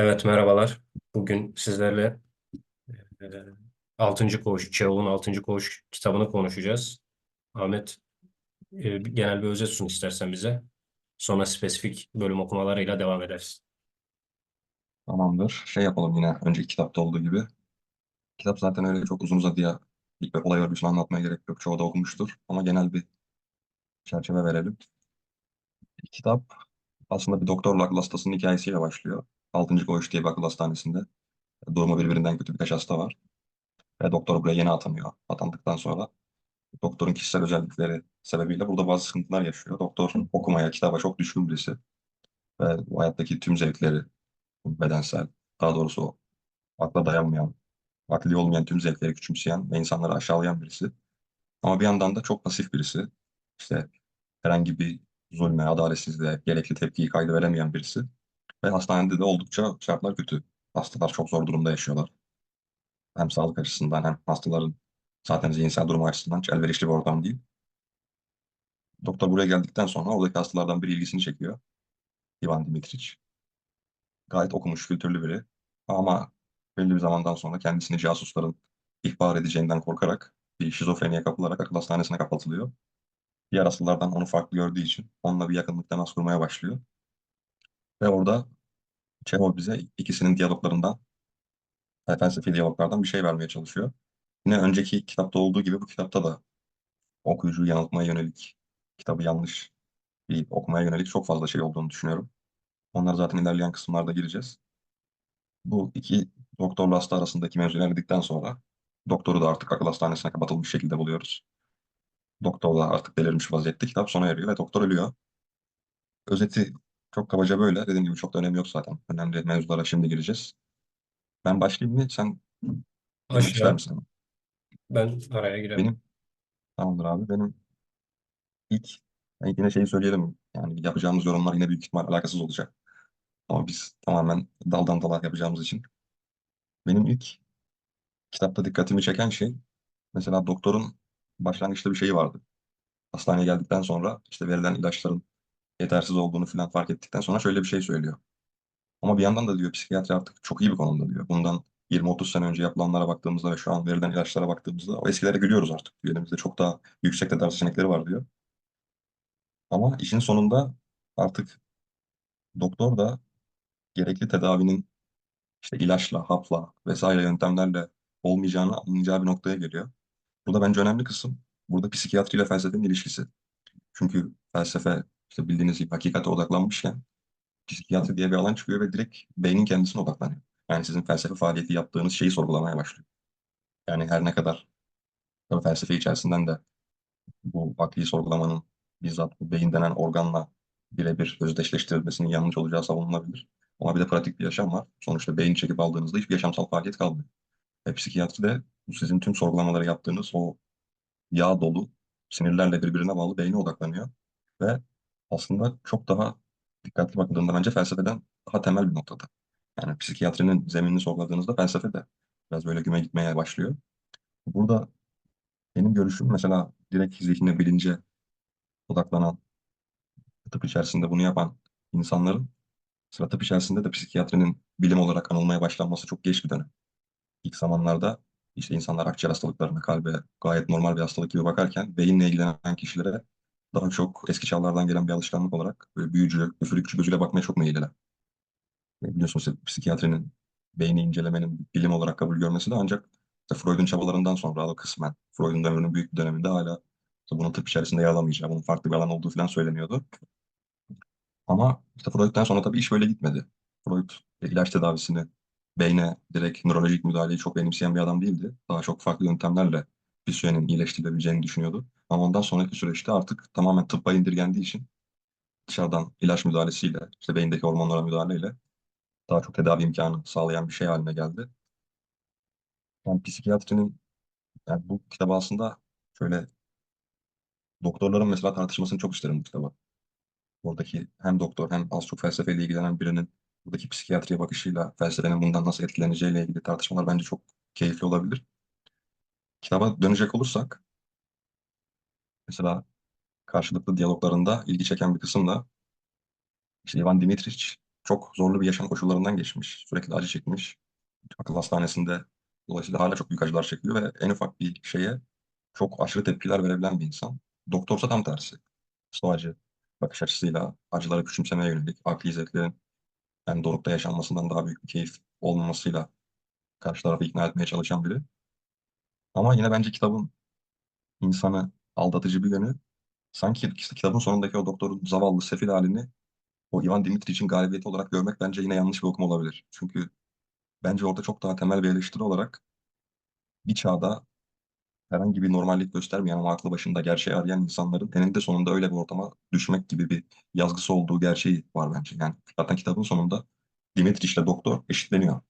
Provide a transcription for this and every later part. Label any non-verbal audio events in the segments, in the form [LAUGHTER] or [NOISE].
Evet merhabalar. Bugün sizlerle e, 6. Koğuş, Çehov'un 6. Koğuş kitabını konuşacağız. Ahmet e, genel bir özet sun istersen bize. Sonra spesifik bölüm okumalarıyla devam ederiz. Tamamdır. Şey yapalım yine önceki kitapta olduğu gibi. Kitap zaten öyle çok uzun uzadıya ve olay örgüsünü anlatmaya gerek yok. Çoğu da okumuştur. Ama genel bir çerçeve verelim. Kitap aslında bir doktorla akıl hastasının hikayesiyle başlıyor. 6. Koğuş diye bir akıl hastanesinde. Durumu birbirinden kötü birkaç hasta var. Ve doktor buraya yeni atanıyor. Atandıktan sonra doktorun kişisel özellikleri sebebiyle burada bazı sıkıntılar yaşıyor. Doktor okumaya, kitaba çok düşkün birisi. Ve hayattaki tüm zevkleri bedensel, daha doğrusu akla dayanmayan, akli olmayan tüm zevkleri küçümseyen ve insanları aşağılayan birisi. Ama bir yandan da çok pasif birisi. İşte herhangi bir zulme, adaletsizliğe gerekli tepkiyi kaydı veremeyen birisi. Ve hastanede de oldukça şartlar kötü. Hastalar çok zor durumda yaşıyorlar. Hem sağlık açısından hem hastaların zaten zihinsel durumu açısından hiç elverişli bir ortam değil. Doktor buraya geldikten sonra oradaki hastalardan biri ilgisini çekiyor. Ivan Dimitriç. Gayet okumuş, kültürlü biri. Ama belli bir zamandan sonra kendisini casusların ihbar edeceğinden korkarak bir şizofreniye kapılarak akıl hastanesine kapatılıyor. Diğer hastalardan onu farklı gördüğü için onunla bir yakınlık temas kurmaya başlıyor. Ve orada Çehov bize ikisinin diyaloglarından, e, felsefi diyaloglardan bir şey vermeye çalışıyor. Yine önceki kitapta olduğu gibi bu kitapta da okuyucuyu yanıltmaya yönelik, kitabı yanlış bir okumaya yönelik çok fazla şey olduğunu düşünüyorum. Onları zaten ilerleyen kısımlarda gireceğiz. Bu iki doktorla hasta arasındaki mevzu ilerledikten sonra doktoru da artık akıl hastanesine kapatılmış şekilde buluyoruz. Doktor da artık delirmiş vaziyette. Kitap sona eriyor ve doktor ölüyor. Özeti çok kabaca böyle. Dediğim gibi çok da önemi yok zaten. Önemli mevzulara şimdi gireceğiz. Ben başlayayım mı? Sen girmek ister misin? ben araya girerim. Benim, tamamdır abi. Benim ilk, yani yine şeyi söyleyelim. Yani yapacağımız yorumlar yine büyük ihtimal alakasız olacak. Ama biz tamamen daldan dala yapacağımız için. Benim ilk kitapta dikkatimi çeken şey mesela doktorun başlangıçta bir şeyi vardı. Hastaneye geldikten sonra işte verilen ilaçların yetersiz olduğunu falan fark ettikten sonra şöyle bir şey söylüyor. Ama bir yandan da diyor psikiyatri artık çok iyi bir konumda diyor. Bundan 20-30 sene önce yapılanlara baktığımızda ve şu an verilen ilaçlara baktığımızda o eskilere gülüyoruz artık. diyor. Elimizde çok daha yüksek tedavi seçenekleri var diyor. Ama işin sonunda artık doktor da gerekli tedavinin işte ilaçla, hapla vesaire yöntemlerle olmayacağını anlayacağı bir noktaya geliyor. Burada bence önemli kısım burada psikiyatri ile felsefenin ilişkisi. Çünkü felsefe işte bildiğiniz gibi hakikate odaklanmışken psikiyatri diye bir alan çıkıyor ve direkt beynin kendisine odaklanıyor. Yani sizin felsefe faaliyeti yaptığınız şeyi sorgulamaya başlıyor. Yani her ne kadar tabii felsefe içerisinden de bu akli sorgulamanın bizzat bu beyin denen organla birebir özdeşleştirilmesinin yanlış olacağı savunulabilir. Ama bir de pratik bir yaşam var. Sonuçta beyni çekip aldığınızda hiçbir yaşamsal faaliyet kalmıyor. Ve psikiyatri de bu sizin tüm sorgulamaları yaptığınız o yağ dolu sinirlerle birbirine bağlı beyne odaklanıyor. Ve aslında çok daha dikkatli bakıldığında bence felsefeden daha temel bir noktada. Yani psikiyatrinin zeminini sorguladığınızda felsefe de biraz böyle güme gitmeye başlıyor. Burada benim görüşüm mesela direkt zihne, bilince odaklanan, tıp içerisinde bunu yapan insanların sıra tıp içerisinde de psikiyatrinin bilim olarak anılmaya başlanması çok geç bir dönem. İlk zamanlarda işte insanlar akciğer hastalıklarına, kalbe gayet normal bir hastalık gibi bakarken beyinle ilgilenen kişilere daha çok eski çağlardan gelen bir alışkanlık olarak böyle büyücü, üfürükçü gözüyle bakmaya çok meyilliler. E, Biliyorsunuz psikiyatrinin beyni incelemenin bilim olarak kabul görmesi de ancak işte Freud'un çabalarından sonra da kısmen Freud'un ömrünün büyük döneminde hala işte bunun tıp içerisinde yer alamayacağı, bunun farklı bir alan olduğu falan söyleniyordu. Ama işte Freud'den sonra tabii iş böyle gitmedi. Freud e, ilaç tedavisini beyne direkt nörolojik müdahaleyi çok benimseyen bir adam değildi. Daha çok farklı yöntemlerle PCOS'un iyileştirilebileceğini düşünüyordu. Ama ondan sonraki süreçte artık tamamen tıbba indirgendiği için dışarıdan ilaç müdahalesiyle, işte beyindeki hormonlara müdahaleyle daha çok tedavi imkanı sağlayan bir şey haline geldi. Yani psikiyatrinin yani bu kitabı aslında şöyle doktorların mesela tartışmasını çok isterim bu kitaba. Oradaki hem doktor hem az çok felsefeyle ilgilenen birinin buradaki psikiyatriye bakışıyla felsefenin bundan nasıl etkileneceğiyle ilgili tartışmalar bence çok keyifli olabilir. Kitaba dönecek olursak mesela karşılıklı diyaloglarında ilgi çeken bir kısım da işte Ivan Dimitriç çok zorlu bir yaşam koşullarından geçmiş. Sürekli acı çekmiş. Akıl hastanesinde dolayısıyla hala çok büyük acılar çekiyor ve en ufak bir şeye çok aşırı tepkiler verebilen bir insan. Doktorsa tam tersi. Stoacı bakış açısıyla acıları küçümsemeye yönelik, akli zevklerin yani dorukta yaşanmasından daha büyük bir keyif olmamasıyla karşı tarafı ikna etmeye çalışan biri. Ama yine bence kitabın insanı aldatıcı bir yönü sanki işte kitabın sonundaki o doktorun zavallı sefil halini o Ivan Dimitrich'in galibiyeti olarak görmek bence yine yanlış bir okuma olabilir. Çünkü bence orada çok daha temel bir eleştiri olarak bir çağda herhangi bir normallik göstermeyen ama aklı başında gerçeği arayan insanların eninde sonunda öyle bir ortama düşmek gibi bir yazgısı olduğu gerçeği var bence. Yani zaten kitabın sonunda Dimitrich ile doktor eşitleniyor.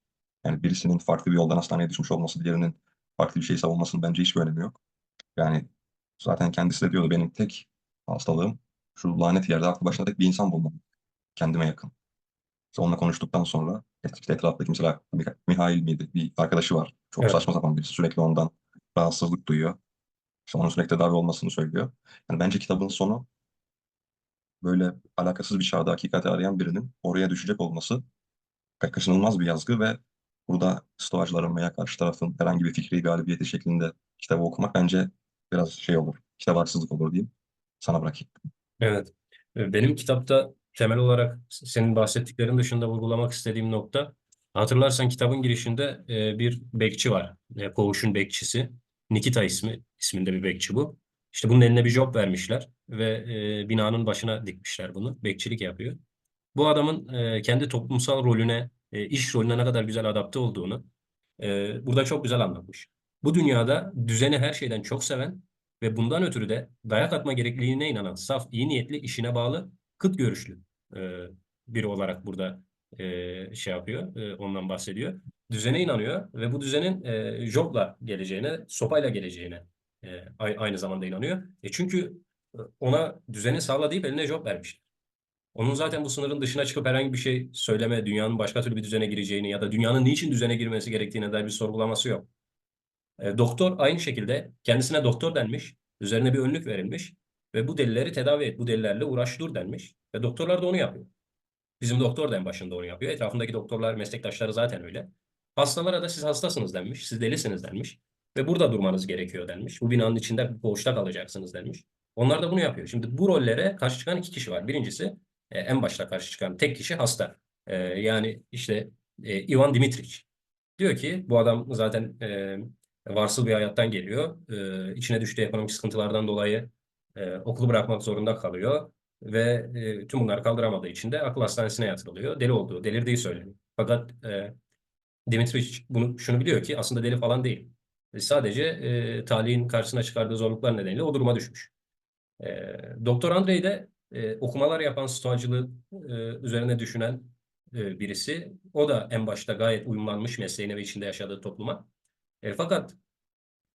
Yani birisinin farklı bir yoldan hastaneye düşmüş olması, diğerinin farklı bir şey savunmasının bence hiçbir önemi yok. Yani zaten kendisi de diyordu benim tek hastalığım şu lanet yerde aklı başında tek bir insan bulmam. Kendime yakın. İşte onunla konuştuktan sonra işte etraftaki mesela Mih- Mihail miydi? Bir arkadaşı var. Çok Evet. saçma sapan birisi. Sürekli ondan rahatsızlık duyuyor. İşte onun sürekli tedavi olmasını söylüyor. Yani bence kitabın sonu böyle alakasız bir çağda hakikati arayan birinin oraya düşecek olması ka- kaçınılmaz bir yazgı ve burada stoacıların veya karşı tarafın herhangi bir fikri galibiyeti şeklinde kitabı okumak bence biraz şey olur. Kitap haksızlık olur diyeyim. Sana bırakayım. Evet. Benim kitapta temel olarak senin bahsettiklerin dışında vurgulamak istediğim nokta hatırlarsan kitabın girişinde e, bir bekçi var. E, Koğuşun bekçisi. Nikita ismi isminde bir bekçi bu. İşte bunun eline bir job vermişler ve e, binanın başına dikmişler bunu. Bekçilik yapıyor. Bu adamın kendi toplumsal rolüne, e, iş rolüne ne kadar güzel adapte olduğunu e, burada çok güzel anlatmış. Bu dünyada düzeni her şeyden çok seven ve bundan ötürü de dayak atma gerekliliğine inanan, saf, iyi niyetli, işine bağlı, kıt görüşlü e, biri olarak burada e, şey yapıyor, e, ondan bahsediyor. Düzene inanıyor ve bu düzenin e, jobla geleceğine, sopayla geleceğine e, aynı zamanda inanıyor. E çünkü e, ona düzeni sağla deyip eline job vermiş. Onun zaten bu sınırın dışına çıkıp herhangi bir şey söyleme, dünyanın başka türlü bir düzene gireceğini ya da dünyanın niçin düzene girmesi gerektiğine dair bir sorgulaması yok. E, doktor aynı şekilde kendisine doktor denmiş, üzerine bir önlük verilmiş ve bu delileri tedavi et, bu delilerle uğraş dur denmiş ve doktorlar da onu yapıyor. Bizim doktor da en başında onu yapıyor. Etrafındaki doktorlar, meslektaşları zaten öyle. Hastalara da siz hastasınız denmiş, siz delisiniz denmiş ve burada durmanız gerekiyor denmiş. Bu binanın içinde bir koğuşta kalacaksınız denmiş. Onlar da bunu yapıyor. Şimdi bu rollere karşı çıkan iki kişi var. Birincisi e, en başta karşı çıkan tek kişi hasta. E, yani işte e, Ivan Dimitrich. Diyor ki bu adam zaten e, varsıl bir hayattan geliyor. E, içine düştüğü ekonomik sıkıntılardan dolayı e, okulu bırakmak zorunda kalıyor ve e, tüm bunları kaldıramadığı için de akıl hastanesine yatırılıyor. Deli olduğu, delirdiği söyleniyor. Fakat e, Dimitrich bunu şunu biliyor ki aslında deli falan değil. E, sadece e, talihin karşısına çıkardığı zorluklar nedeniyle o duruma düşmüş. E, Doktor Andrei de e, okumalar yapan stoacılığı e, üzerine düşünen e, birisi. O da en başta gayet uyumlanmış mesleğine ve içinde yaşadığı topluma. E, fakat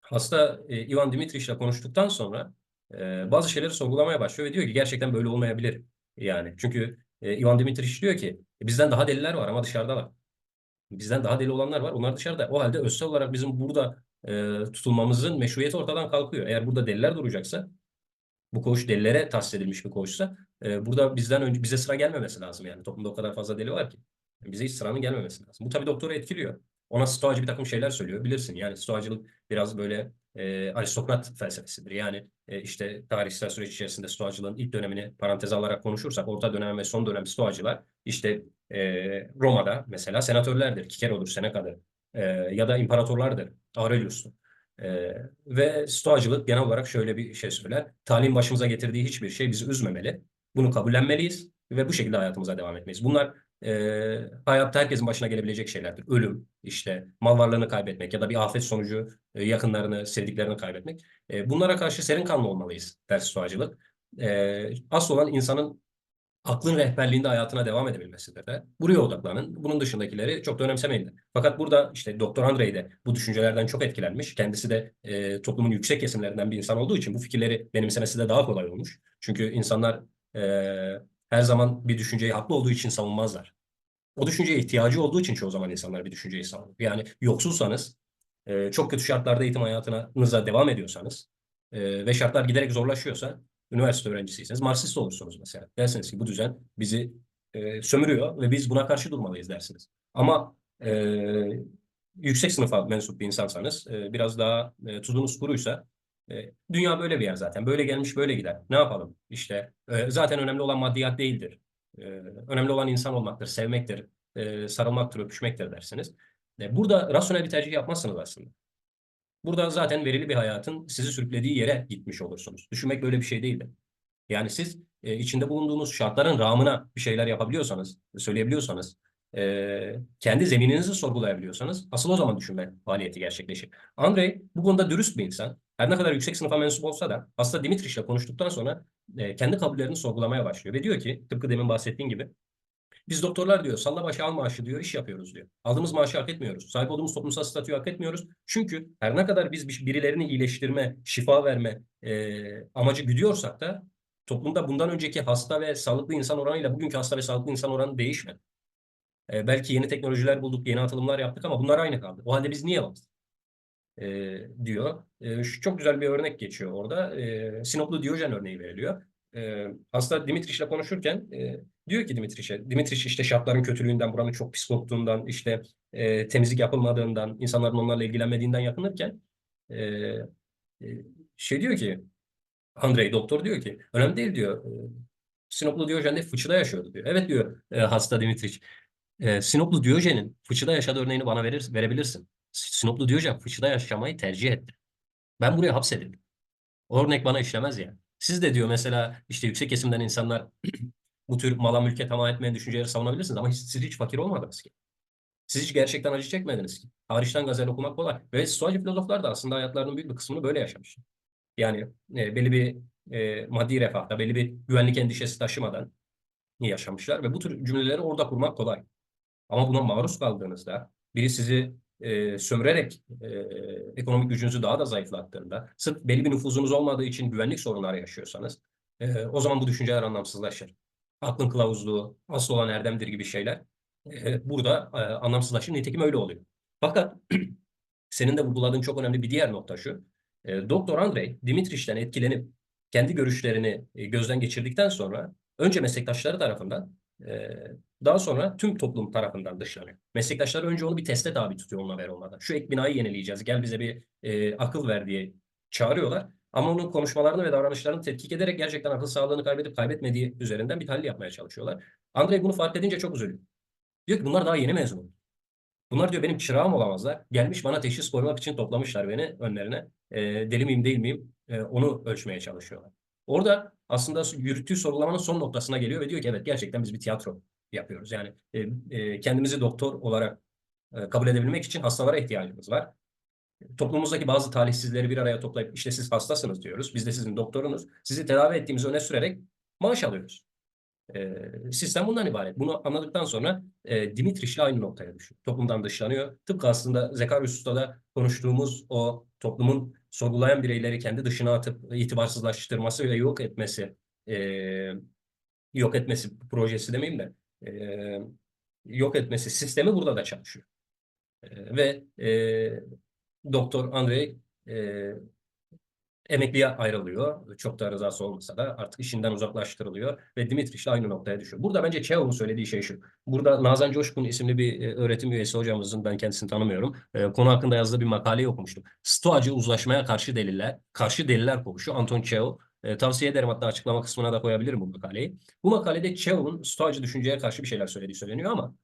hasta e, Ivan Dimitrich'le konuştuktan sonra e, bazı şeyleri sorgulamaya başlıyor ve diyor ki gerçekten böyle olmayabilir. Yani çünkü e, Ivan Dimitrich diyor ki bizden daha deliler var ama dışarıdalar. Bizden daha deli olanlar var. Onlar dışarıda. O halde özsel olarak bizim burada e, tutulmamızın meşruiyeti ortadan kalkıyor. Eğer burada deliler duracaksa bu koğuş delilere tahsis edilmiş bir koğuşsa e, burada bizden önce bize sıra gelmemesi lazım yani. Toplumda o kadar fazla deli var ki. Bize hiç sıranın gelmemesi lazım. Bu tabii doktoru etkiliyor. Ona stoacı bir takım şeyler söylüyor. Bilirsin yani stoacılık biraz böyle e, aristokrat felsefesidir. Yani e, işte tarihsel süreç içerisinde stoacılığın ilk dönemini paranteze alarak konuşursak orta dönem ve son dönem stoacılar işte e, Roma'da mesela senatörlerdir. Kikero'dur, Seneca'dır. E, ya da imparatorlardır. Aurelius'tur. Ee, ve stoacılık genel olarak şöyle bir şey söyler. Talihin başımıza getirdiği hiçbir şey bizi üzmemeli. Bunu kabullenmeliyiz ve bu şekilde hayatımıza devam etmeliyiz. Bunlar e, hayatta herkesin başına gelebilecek şeylerdir. Ölüm, işte mal varlığını kaybetmek ya da bir afet sonucu e, yakınlarını, sevdiklerini kaybetmek. E, bunlara karşı serin kanlı olmalıyız der stoacılık. E, asıl olan insanın aklın rehberliğinde hayatına devam edebilmesidir de. Buraya odaklanın. Bunun dışındakileri çok da önemsemeyin de. Fakat burada işte Doktor Andrei de bu düşüncelerden çok etkilenmiş. Kendisi de e, toplumun yüksek kesimlerinden bir insan olduğu için bu fikirleri benimsemesi de daha kolay olmuş. Çünkü insanlar e, her zaman bir düşünceyi haklı olduğu için savunmazlar. O düşünceye ihtiyacı olduğu için çoğu zaman insanlar bir düşünceyi savunur. Yani yoksulsanız, e, çok kötü şartlarda eğitim hayatınıza devam ediyorsanız e, ve şartlar giderek zorlaşıyorsa üniversite öğrencisiyseniz Marksist olursunuz mesela. Dersiniz ki bu düzen bizi e, sömürüyor ve biz buna karşı durmalıyız dersiniz. Ama e, yüksek sınıfa mensup bir insansanız, e, biraz daha e, tuzunuz kuruysa, e, dünya böyle bir yer zaten. Böyle gelmiş böyle gider. Ne yapalım? İşte e, zaten önemli olan maddiyat değildir. E, önemli olan insan olmaktır, sevmektir, e, sarılmaktır, öpüşmektir dersiniz. E, burada rasyonel bir tercih yapmazsınız aslında. Burada zaten verili bir hayatın sizi sürüklediği yere gitmiş olursunuz. Düşünmek böyle bir şey değildir. Yani siz e, içinde bulunduğunuz şartların rağmına bir şeyler yapabiliyorsanız, söyleyebiliyorsanız, e, kendi zemininizi sorgulayabiliyorsanız asıl o zaman düşünme faaliyeti gerçekleşir. Andrei bu konuda dürüst bir insan. Her ne kadar yüksek sınıfa mensup olsa da aslında Dimitri'yle konuştuktan sonra e, kendi kabullerini sorgulamaya başlıyor. Ve diyor ki tıpkı demin bahsettiğim gibi biz doktorlar diyor salla başı al maaşı diyor iş yapıyoruz diyor. Aldığımız maaşı hak etmiyoruz. Sahip olduğumuz toplumsal statüyü hak etmiyoruz. Çünkü her ne kadar biz bir- birilerini iyileştirme, şifa verme e, amacı güdüyorsak da toplumda bundan önceki hasta ve sağlıklı insan oranıyla bugünkü hasta ve sağlıklı insan oranı değişmedi. E, belki yeni teknolojiler bulduk, yeni atılımlar yaptık ama bunlar aynı kaldı. O halde biz niye varız? E, diyor. E, şu çok güzel bir örnek geçiyor orada. E, Sinoplu Diyojen örneği veriliyor. E, hasta Dimitriç'le konuşurken e, diyor ki Dimitriç'e, Dimitriç işte şartların kötülüğünden, buranın çok pis koktuğundan, işte e, temizlik yapılmadığından, insanların onlarla ilgilenmediğinden yakınırken e, e, şey diyor ki Andrei doktor diyor ki önemli değil diyor. E, Sinoplu Diyojen de fıçıda yaşıyordu diyor. Evet diyor e, hasta Dimitriç. E, Sinoplu Diyojen'in fıçıda yaşadığı örneğini bana verir, verebilirsin. Sinoplu Diyojen fıçıda yaşamayı tercih etti. Ben buraya hapsedildim. Örnek bana işlemez ya. Siz de diyor mesela işte yüksek kesimden insanlar [CLEARS THROAT] bu tür mala mülke tamah etmeyen düşünceleri savunabilirsiniz ama siz hiç fakir olmadınız ki. Siz hiç gerçekten acı çekmediniz ki. Hariçten gazel okumak kolay. Ve stoacı filozoflar da aslında hayatlarının büyük bir kısmını böyle yaşamış. Yani e, belli bir e, maddi refahta, belli bir güvenlik endişesi taşımadan yaşamışlar ve bu tür cümleleri orada kurmak kolay. Ama buna maruz kaldığınızda biri sizi e, sömürerek e, ekonomik gücünüzü daha da zayıflattığında, sırf belli bir nüfuzunuz olmadığı için güvenlik sorunları yaşıyorsanız, e, o zaman bu düşünceler anlamsızlaşır. Aklın kılavuzluğu, asıl olan erdemdir gibi şeyler e, burada e, anlamsızlaşır. Nitekim öyle oluyor. Fakat [CLEARS THROAT] senin de vurguladığın çok önemli bir diğer nokta şu. E, Doktor Andrei Dimitriç'ten etkilenip kendi görüşlerini e, gözden geçirdikten sonra önce meslektaşları tarafından e, daha sonra tüm toplum tarafından dışlanıyor. Meslektaşları önce onu bir teste tabi tutuyor haber olmadan. Şu ek binayı yenileyeceğiz. Gel bize bir e, akıl ver diye çağırıyorlar. Ama onun konuşmalarını ve davranışlarını tetkik ederek gerçekten akıl sağlığını kaybedip kaybetmediği üzerinden bir tahlil yapmaya çalışıyorlar. Andrei bunu fark edince çok üzülüyor. Diyor ki bunlar daha yeni mezun oldu. Bunlar diyor benim çırağım olamazlar. Gelmiş bana teşhis koymak için toplamışlar beni önlerine. E, deli miyim değil miyim e, onu ölçmeye çalışıyorlar. Orada aslında yürüttüğü sorgulamanın son noktasına geliyor ve diyor ki evet gerçekten biz bir tiyatro yapıyoruz. Yani e, e, kendimizi doktor olarak e, kabul edebilmek için hastalara ihtiyacımız var. Toplumumuzdaki bazı talihsizleri bir araya toplayıp işte siz hastasınız diyoruz. Biz de sizin doktorunuz. Sizi tedavi ettiğimizi öne sürerek maaş alıyoruz. E, sistem bundan ibaret. Bunu anladıktan sonra e, Dimitriç'le aynı noktaya düşüyor. Toplumdan dışlanıyor. Tıpkı aslında Zekarius'ta da konuştuğumuz o toplumun sorgulayan bireyleri kendi dışına atıp itibarsızlaştırması ve yok etmesi e, yok etmesi projesi demeyeyim de yok etmesi sistemi burada da çalışıyor. Ve e, Doktor Andrei e, emekliye ayrılıyor. Çok da rızası olmasa da artık işinden uzaklaştırılıyor ve Dimitriç'le aynı noktaya düşüyor. Burada bence Çehov'un söylediği şey şu. Burada Nazan Coşkun isimli bir öğretim üyesi hocamızın ben kendisini tanımıyorum. Konu hakkında yazdığı bir makaleyi okumuştum. Stoacı uzlaşmaya karşı deliller, karşı deliller koğuşu Anton Çehov. E, tavsiye ederim hatta açıklama kısmına da koyabilirim bu makaleyi. Bu makalede Çehov'un Stoacı düşünceye karşı bir şeyler söylediği söyleniyor ama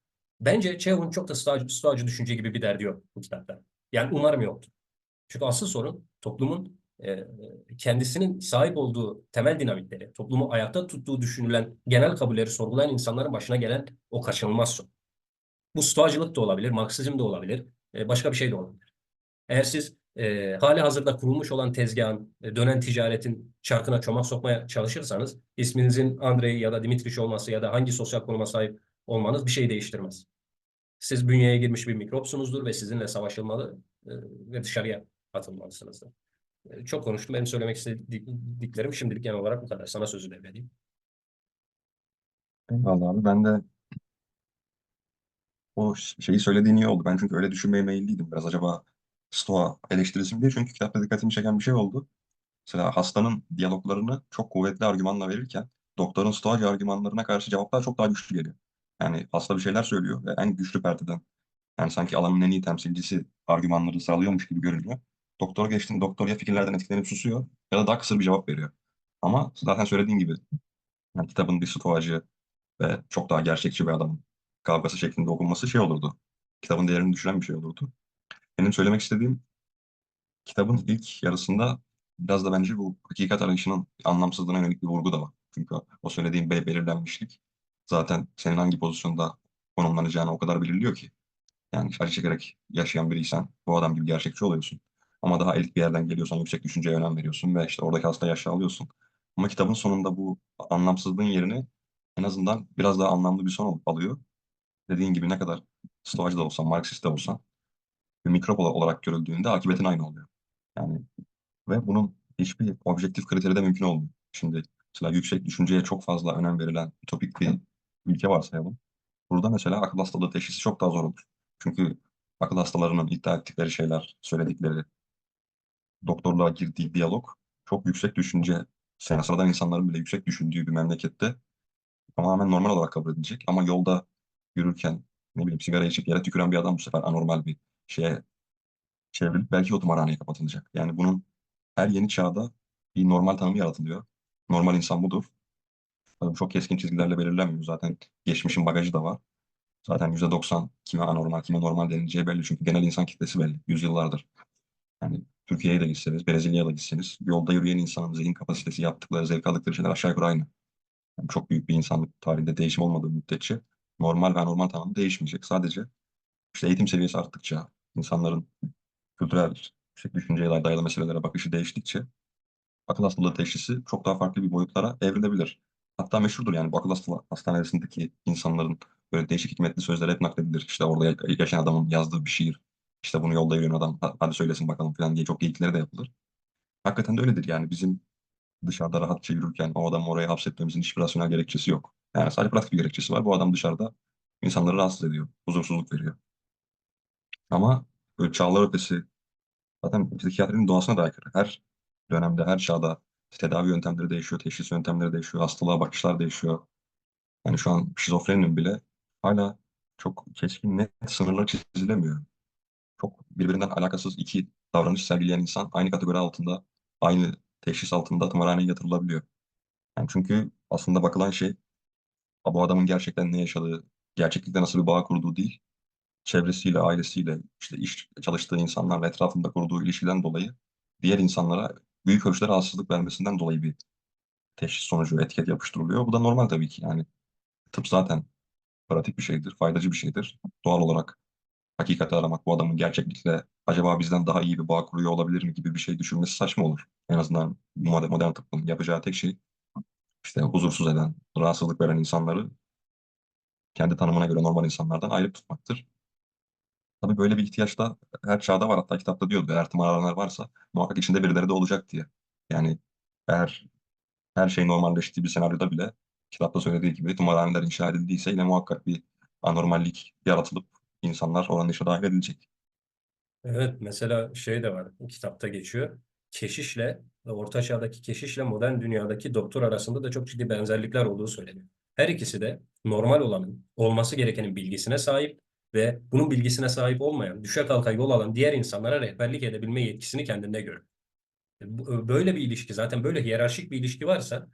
bence Çehov'un çok da Stoacı, düşünce gibi bir derdi yok bu kitapta. Yani umarım yoktur. Çünkü asıl sorun toplumun e, kendisinin sahip olduğu temel dinamikleri, toplumu ayakta tuttuğu düşünülen genel kabulleri sorgulayan insanların başına gelen o kaçınılmaz son. Bu stoacılık da olabilir, Marksizm de olabilir, e, başka bir şey de olabilir. Eğer siz e, hali hazırda kurulmuş olan tezgahın, e, dönen ticaretin çarkına çomak sokmaya çalışırsanız, isminizin Andrei ya da Dimitriş olması ya da hangi sosyal konuma sahip olmanız bir şey değiştirmez. Siz bünyeye girmiş bir mikropsunuzdur ve sizinle savaşılmalı e, ve dışarıya atılmalısınızdır. E, Çok konuştum. Benim söylemek istediklerim şimdilik genel olarak bu kadar. Sana sözü devredeyim. Eyvallah abi. Ben de o şeyi söylediğin iyi oldu. Ben çünkü öyle düşünmeye meyilliydim. Biraz acaba Stoa eleştirisi mi diye. Çünkü kitapta dikkatimi çeken bir şey oldu. Mesela hastanın diyaloglarını çok kuvvetli argümanla verirken doktorun stoacı argümanlarına karşı cevaplar çok daha güçlü geliyor. Yani hasta bir şeyler söylüyor ve en güçlü perdeden yani sanki alanın en iyi temsilcisi argümanları sağlıyormuş gibi görünüyor. Doktor geçtiğinde doktor ya fikirlerden etkilenip susuyor ya da daha kısır bir cevap veriyor. Ama zaten söylediğim gibi yani kitabın bir stoacı ve çok daha gerçekçi bir adamın kavgası şeklinde okunması şey olurdu. Kitabın değerini düşüren bir şey olurdu. Benim söylemek istediğim kitabın ilk yarısında biraz da bence bu hakikat arayışının anlamsızlığına yönelik bir vurgu da var. Çünkü o söylediğim be- belirlenmişlik zaten senin hangi pozisyonda konumlanacağını o kadar belirliyor ki. Yani acı çekerek yaşayan biriysen bu adam gibi gerçekçi oluyorsun. Ama daha elit bir yerden geliyorsan yüksek düşünceye önem veriyorsun ve işte oradaki hastayı aşağı alıyorsun. Ama kitabın sonunda bu anlamsızlığın yerini en azından biraz daha anlamlı bir son alıp alıyor. Dediğin gibi ne kadar stoacı da olsan, Marksist de olsan bir mikrop ola- olarak görüldüğünde akıbetin aynı oluyor. Yani ve bunun hiçbir objektif kriteri de mümkün olmuyor. Şimdi mesela yüksek düşünceye çok fazla önem verilen ütopik bir ülke varsayalım. Burada mesela akıl hastalığı teşhisi çok daha zor olur. Çünkü akıl hastalarının iddia ettikleri şeyler, söyledikleri, doktorluğa girdiği diyalog çok yüksek düşünce, yani sıradan insanların bile yüksek düşündüğü bir memlekette tamamen normal olarak kabul edilecek. Ama yolda yürürken ne bileyim sigara içip yere tüküren bir adam bu sefer anormal bir şeye çevrilip belki o tımarhaneye kapatılacak. Yani bunun her yeni çağda bir normal tanımı yaratılıyor. Normal insan budur. Tabii çok keskin çizgilerle belirlenmiyor. Zaten geçmişin bagajı da var. Zaten %90 kime anormal, kime normal denileceği belli. Çünkü genel insan kitlesi belli. Yüzyıllardır. Yani Türkiye'ye de gitseniz, Brezilya'ya da gitseniz yolda yürüyen insanın zihin kapasitesi, yaptıkları, zevk aldıkları şeyler aşağı yukarı aynı. Yani çok büyük bir insanlık tarihinde değişim olmadığı müddetçe normal ve anormal tanımı değişmeyecek. Sadece işte eğitim seviyesi arttıkça, insanların kültürel işte düşünceye dayalı meselelere bakışı değiştikçe akıl hastalığı teşhisi çok daha farklı bir boyutlara evrilebilir. Hatta meşhurdur yani bu akıl hastalığı hastanesindeki insanların böyle değişik hikmetli sözler hep nakledilir. İşte orada ya- yaşayan adamın yazdığı bir şiir. İşte bunu yolda yürüyen adam "Ha- hadi söylesin bakalım falan diye çok geyikleri de yapılır. Hakikaten de öyledir yani bizim dışarıda rahatça yürürken o adamı oraya hapsetmemizin hiçbir rasyonel gerekçesi yok. Yani sadece pratik bir gerekçesi var. Bu adam dışarıda insanları rahatsız ediyor, huzursuzluk veriyor. Ama böyle çağlar ötesi Zaten psikiyatrinin doğasına da aykırı. Her dönemde, her çağda tedavi yöntemleri değişiyor, teşhis yöntemleri değişiyor, hastalığa bakışlar değişiyor. Yani şu an şizofreninin bile hala çok keskin, net sınırlar çizilemiyor. Çok birbirinden alakasız iki davranış sergileyen insan aynı kategori altında, aynı teşhis altında tımarhaneye yatırılabiliyor. Yani çünkü aslında bakılan şey bu adamın gerçekten ne yaşadığı, gerçeklikle nasıl bir bağ kurduğu değil, çevresiyle, ailesiyle, işte iş çalıştığı insanlarla etrafında kurduğu ilişkiden dolayı diğer insanlara büyük ölçüde rahatsızlık vermesinden dolayı bir teşhis sonucu etiket yapıştırılıyor. Bu da normal tabii ki. Yani tıp zaten pratik bir şeydir, faydacı bir şeydir. Doğal olarak hakikati aramak, bu adamın gerçeklikle acaba bizden daha iyi bir bağ kuruyor olabilir mi gibi bir şey düşünmesi saçma olur. En azından modern, modern tıbbın yapacağı tek şey işte huzursuz eden, rahatsızlık veren insanları kendi tanımına göre normal insanlardan ayrı tutmaktır. Tabii böyle bir ihtiyaç da her çağda var. Hatta kitapta diyordu eğer tımarhaneler varsa muhakkak içinde birileri de olacak diye. Yani eğer her şey normalleştiği bir senaryoda bile kitapta söylediği gibi tımarhaneler inşa edildiyse yine muhakkak bir anormallik yaratılıp insanlar oranın işe dahil edilecek. Evet, mesela şey de var, kitapta geçiyor. Keşişle, Orta Çağ'daki keşişle modern dünyadaki doktor arasında da çok ciddi benzerlikler olduğu söyleniyor. Her ikisi de normal olanın, olması gerekenin bilgisine sahip ve bunun bilgisine sahip olmayan, düşe kalka yol alan diğer insanlara rehberlik edebilme yetkisini kendinde görür. Bu- Böyle bir ilişki, zaten böyle hiyerarşik bir ilişki varsa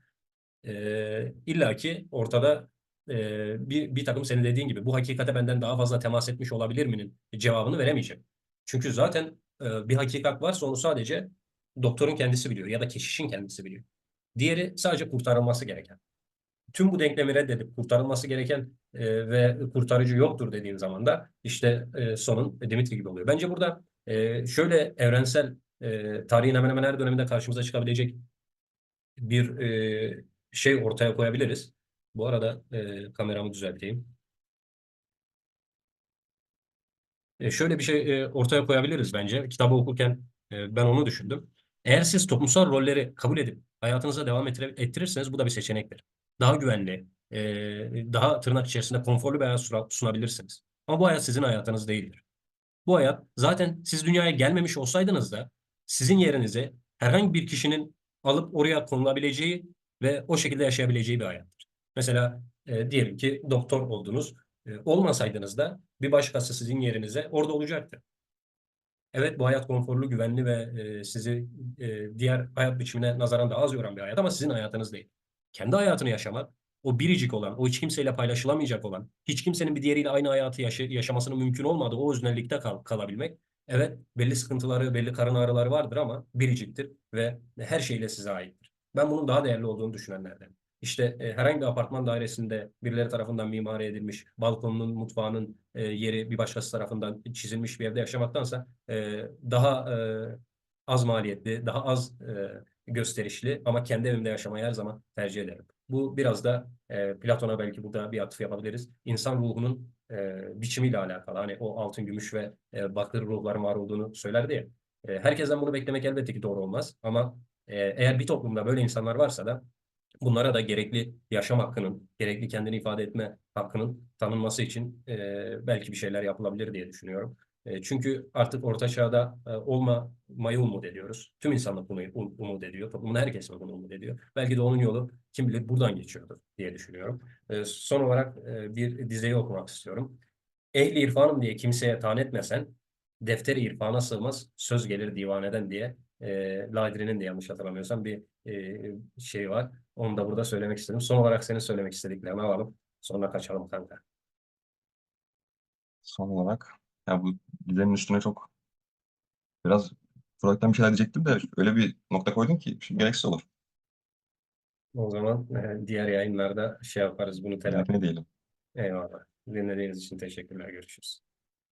e, illaki ortada e, bir, bir takım senin dediğin gibi bu hakikate benden daha fazla temas etmiş olabilir mi'nin cevabını veremeyeceğim. Çünkü zaten e, bir hakikat varsa onu sadece doktorun kendisi biliyor ya da keşişin kendisi biliyor. Diğeri sadece kurtarılması gereken. Tüm bu denklemi reddedip kurtarılması gereken e, ve kurtarıcı yoktur dediğin zaman da işte e, sonun Dimitri gibi oluyor. Bence burada e, şöyle evrensel e, tarihin hemen hemen her döneminde karşımıza çıkabilecek bir e, şey ortaya koyabiliriz. Bu arada e, kameramı düzelteyim. E, şöyle bir şey e, ortaya koyabiliriz bence. Kitabı okurken e, ben onu düşündüm. Eğer siz toplumsal rolleri kabul edip hayatınıza devam ettirirseniz bu da bir seçenektir. Daha güvenli, e, daha tırnak içerisinde konforlu bir hayat suna- sunabilirsiniz. Ama bu hayat sizin hayatınız değildir. Bu hayat zaten siz dünyaya gelmemiş olsaydınız da sizin yerinize herhangi bir kişinin alıp oraya konulabileceği ve o şekilde yaşayabileceği bir hayattır. Mesela e, diyelim ki doktor oldunuz. E, olmasaydınız da bir başkası sizin yerinize orada olacaktı. Evet bu hayat konforlu, güvenli ve e, sizi e, diğer hayat biçimine nazaran daha az yoran bir hayat ama sizin hayatınız değil. Kendi hayatını yaşamak, o biricik olan, o hiç kimseyle paylaşılamayacak olan, hiç kimsenin bir diğeriyle aynı hayatı yaşa- yaşamasının mümkün olmadığı o öznellikte kal- kalabilmek, evet belli sıkıntıları, belli karın ağrıları vardır ama biriciktir ve her şeyle size aittir. Ben bunun daha değerli olduğunu düşünenlerden. İşte e, herhangi bir apartman dairesinde birileri tarafından mimari edilmiş, balkonunun, mutfağının e, yeri bir başkası tarafından çizilmiş bir evde yaşamaktansa e, daha e, az maliyetli, daha az e, gösterişli ama kendi evimde yaşamayı her zaman tercih ederim. Bu biraz da e, Platon'a belki burada bir atıf yapabiliriz. İnsan ruhunun e, biçimiyle alakalı. Hani o altın, gümüş ve e, bakır ruhların var olduğunu söylerdi ya. E, herkesten bunu beklemek elbette ki doğru olmaz ama e, eğer bir toplumda böyle insanlar varsa da bunlara da gerekli yaşam hakkının, gerekli kendini ifade etme hakkının tanınması için e, belki bir şeyler yapılabilir diye düşünüyorum. Çünkü artık orta çağda e, olmamayı umut ediyoruz. Tüm insanlık bunu um- umut ediyor. Toplumun herkes bunu umut ediyor. Belki de onun yolu kim bilir buradan geçiyordur diye düşünüyorum. Son olarak bir dizeyi okumak istiyorum. Ehli irfanım diye kimseye taan etmesen, defteri irfana sığmaz, söz gelir divaneden diye e, Ladri'nin de yanlış hatırlamıyorsam bir e, şey var. Onu da burada söylemek istedim. Son olarak senin söylemek istediklerini alalım. Sonra kaçalım kanka. Son olarak ya bu dizenin üstüne çok biraz Freud'dan bir şeyler diyecektim de öyle bir nokta koydun ki şimdi gereksiz olur. O zaman e, diğer yayınlarda şey yaparız bunu telafi. Ne diyelim. Eyvallah. Dinlediğiniz için teşekkürler. Görüşürüz.